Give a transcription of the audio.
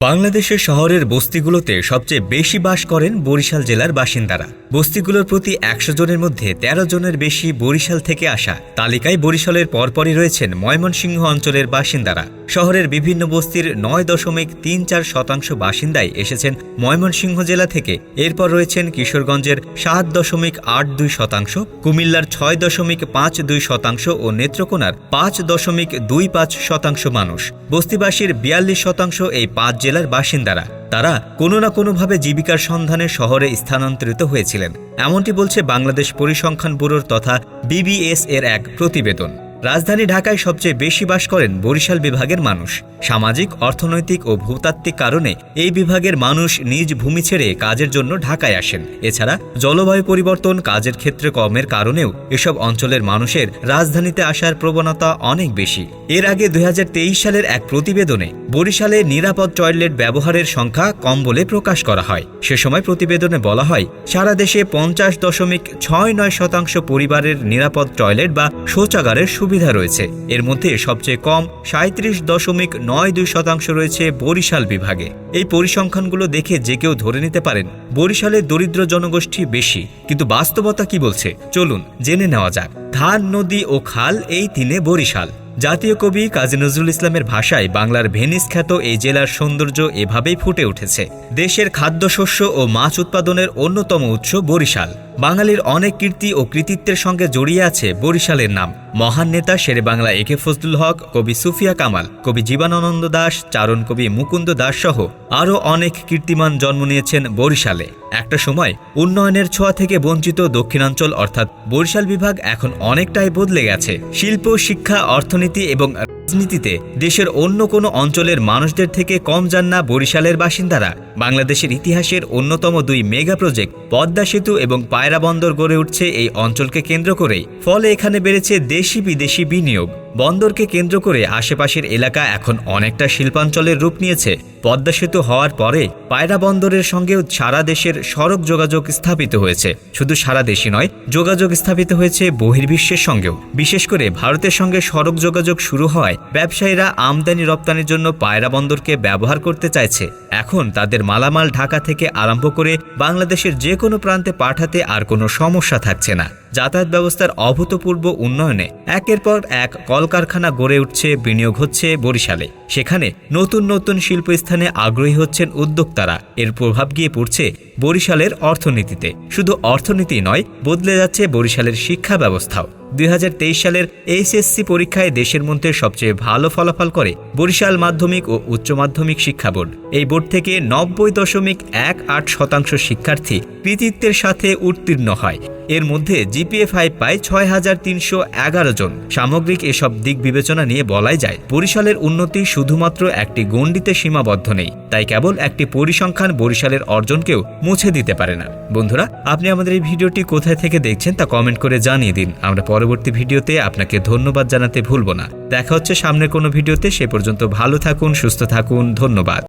বাংলাদেশের শহরের বস্তিগুলোতে সবচেয়ে বেশি বাস করেন বরিশাল জেলার বাসিন্দারা। বস্তিগুলোর প্রতি একশো জনের মধ্যে ১৩ জনের বেশি বরিশাল থেকে আসা। তালিকায় বরিশালের পরপরই রয়েছেন ময়মনসিংহ অঞ্চলের বাসিন্দারা। শহরের বিভিন্ন বস্তির নয় দশমিক তিন চার শতাংশ বাসিন্দাই এসেছেন ময়মনসিংহ জেলা থেকে। এরপর রয়েছেন কিশোরগঞ্জের সাত দশমিক আট দুই শতাংশ, কুমিল্লার ছয় দশমিক পাঁচ দুই শতাংশ ও নেত্রকোনার পাঁচ দশমিক দুই পাঁচ শতাংশ মানুষ। বস্তিবাসীর বিয়াল্লিশ শতাংশ এই পাঁচ জেলার বাসিন্দারা। তারা কোনো না কোনোভাবে জীবিকার সন্ধানে শহরে স্থানান্তরিত হয়েছিলেন। এমনটি বলছে বাংলাদেশ পরিসংখ্যান ব্যুরোর তথা বিবিএস এর এক প্রতিবেদন। রাজধানী ঢাকায় সবচেয়ে বেশি বাস করেন বরিশাল বিভাগের মানুষ। সামাজিক, অর্থনৈতিক ও ভূতাত্ত্বিক কারণে এই বিভাগের মানুষ নিজ ভূমি ছেড়ে কাজের জন্য ঢাকায় আসেন। এছাড়া জলবায়ু পরিবর্তন, কাজের ক্ষেত্রে কমের কারণেও এসব অঞ্চলের মানুষের রাজধানীতে আসার প্রবণতা অনেক বেশি। এর আগে দুই হাজার তেইশ সালের এক প্রতিবেদনে বরিশালে নিরাপদ টয়লেট ব্যবহারের সংখ্যা কম বলে প্রকাশ করা হয়। সে সময় প্রতিবেদনে বলা হয়, সারা দেশে পঞ্চাশ দশমিক ছয় নয় শতাংশ পরিবারের নিরাপদ টয়লেট বা শৌচাগারের সুবিধা রয়েছে। এর মধ্যে সবচেয়ে কম সাঁত্রিশ দশমিক নয় দুই শতাংশ রয়েছে বরিশাল বিভাগে। এই পরিসংখ্যানগুলো দেখে যে কেউ ধরে নিতে পারেন বরিশালে দরিদ্র জনগোষ্ঠী বেশি। কিন্তু বাস্তবতা কি বলছে? চলুন জেনে নেওয়া যাক। ধান, নদী ও খাল এই তিনে বরিশাল। জাতীয় কবি কাজী নজরুল ইসলামের ভাষায় বাংলার ভেনিস খ্যাত এই জেলার সৌন্দর্য এভাবেই ফুটে উঠেছে। দেশের খাদ্যশস্য ও মাছ উৎপাদনের অন্যতম উৎস বরিশাল। বাঙালির অনেক কীর্তি ও কৃতিত্বের সঙ্গে জড়িয়ে আছে বরিশালের নাম। মহান নেতা শেরে বাংলা একে ফজলুল হক, কবি সুফিয়া কামাল, কবি জীবানন্দ দাস, চারণ কবি মুকুন্দ দাস সহ আরও অনেক কীর্তিমান জন্ম নিয়েছেন বরিশালে। একটা সময় উন্নয়নের ছোঁয়া থেকে বঞ্চিত দক্ষিণাঞ্চল অর্থাৎ বরিশাল বিভাগ এখন অনেকটাই বদলে গেছে। শিল্প, শিক্ষা, অর্থনীতি এবং রাজনীতিতে দেশের অন্য কোনো অঞ্চলের মানুষদের থেকে কম যান না বরিশালের বাসিন্দারা। বাংলাদেশের ইতিহাসের অন্যতম দুই মেগা প্রজেক্ট, পদ্মা সেতু এবং পায়রা বন্দর গড়ে উঠছে এই অঞ্চলকে কেন্দ্র করেই। ফলে এখানে বেড়েছে দেশি বিদেশি বিনিয়োগ। বন্দরকে কেন্দ্র করে আশেপাশের এলাকা এখন অনেকটা শিল্পাঞ্চলের রূপ নিয়েছে। পদ্মা সেতু হওয়ার পরে পায়রা বন্দরের সঙ্গেও সারা দেশের সড়ক যোগাযোগ স্থাপিত হয়েছে। শুধু সারা দেশই নয়, যোগাযোগ স্থাপিত হয়েছে বহির্বিশ্বের সঙ্গেও। বিশেষ করে ভারতের সঙ্গে সড়ক যোগাযোগ শুরু হওয়ায় ব্যবসায়ীরা আমদানি রপ্তানির জন্য পায়রা বন্দরকে ব্যবহার করতে চাইছে। এখন তাদের মালামাল ঢাকা থেকে আরম্ভ করে বাংলাদেশের যে কোনো প্রান্তে পাঠাতে আর কোনো সমস্যা থাকছে না। যাতায়াত ব্যবস্থার অভূতপূর্ব উন্নয়নে একের পর এক কলকারখানা গড়ে উঠছে, বিনিয়োগ হচ্ছে বরিশালে। সেখানে নতুন নতুন শিল্পস্থানে আগ্রহী হচ্ছেন উদ্যোক্তারা। এর প্রভাব গিয়ে পড়ছে বরিশালের অর্থনীতিতে। শুধু অর্থনীতি নয়, বদলে যাচ্ছে বরিশালের শিক্ষা ব্যবস্থাও। দুই হাজার তেইশ সালের এইচএসসি পরীক্ষায় দেশের মধ্যে সবচেয়ে ভালো ফলাফল করে বরিশাল মাধ্যমিক ও উচ্চ মাধ্যমিক শিক্ষা বোর্ড। এই বোর্ড থেকে নব্বই দশমিক এক আট শতাংশ শিক্ষার্থী কৃতিত্বের সাথে উত্তীর্ণ হয়। এর মধ্যে জিপিএ ফাইভ পায় ছয় হাজার তিনশো এগারো জন। সামগ্রিক এসব দিক বিবেচনা নিয়ে বলাই যায়, বরিশালের উন্নতি শুধুমাত্র একটি গণ্ডিতে সীমাবদ্ধ নেই। তাই কেবল একটি পরিসংখ্যান বরিশালের অর্জনকেও মুছে দিতে পারে না। বন্ধুরা, আপনি আমাদের এই ভিডিওটি কোথায় থেকে দেখছেন তা কমেন্ট করে জানিয়ে দিন। আমরা পরবর্তী ভিডিওতে আপনাকে ধন্যবাদ জানাতে ভুলব না। দেখা হচ্ছে সামনের কোনো ভিডিওতে, সে পর্যন্ত ভালো থাকুন, সুস্থ থাকুন, ধন্যবাদ।